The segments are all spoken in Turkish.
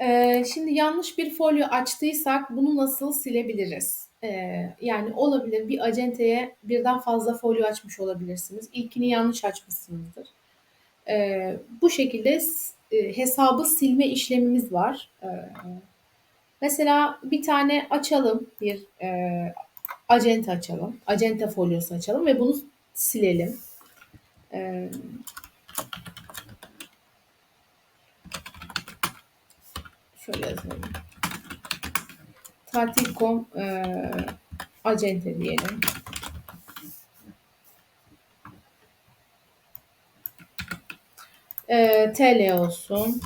Eee, şimdi yanlış bir folyo açtıysak bunu nasıl silebiliriz? Eee, yani olabilir bir acenteye birden fazla folyo açmış olabilirsiniz. İlkini yanlış açmışsınızdır. Eee, bu şekilde eee, hesabı silme işlemimiz var. Eee, mesela bir tane açalım, bir, eee, acente açalım, acente folyosu açalım ve bunu silelim. Eee Şöyle yazalım. Tatil.com eee, acente diyelim. Eee, TL olsun.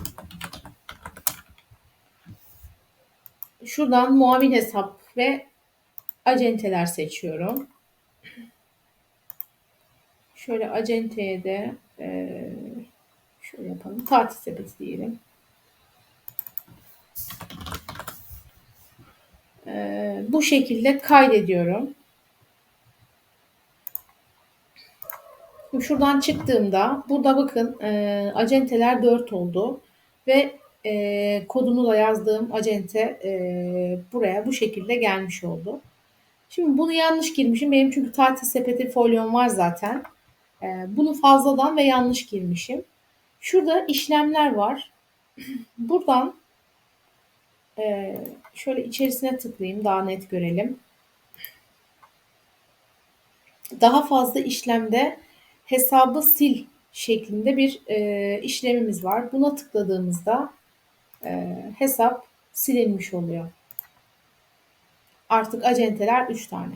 Şuradan muavin hesap ve acenteler seçiyorum. Şöyle acenteye de eee, şöyle yapalım. Tatil sepeti diyelim. Eee, bu şekilde kaydediyorum. Şuradan çıktığımda burada bakın eee, acenteler 4 oldu ve eee, kodunu da yazdığım acente eee, buraya bu şekilde gelmiş oldu. Şimdi bunu yanlış girmişim. Benim çünkü tatil sepeti folyom var zaten. Eee, bunu fazladan ve yanlış girmişim. Şurada işlemler var. Buradan eee, şöyle içerisine tıklayayım daha net görelim. Daha fazla işlemde hesabı sil şeklinde bir e, işlemimiz var. Buna tıkladığımızda e, hesap silinmiş oluyor. Artık acenteler 3 tane.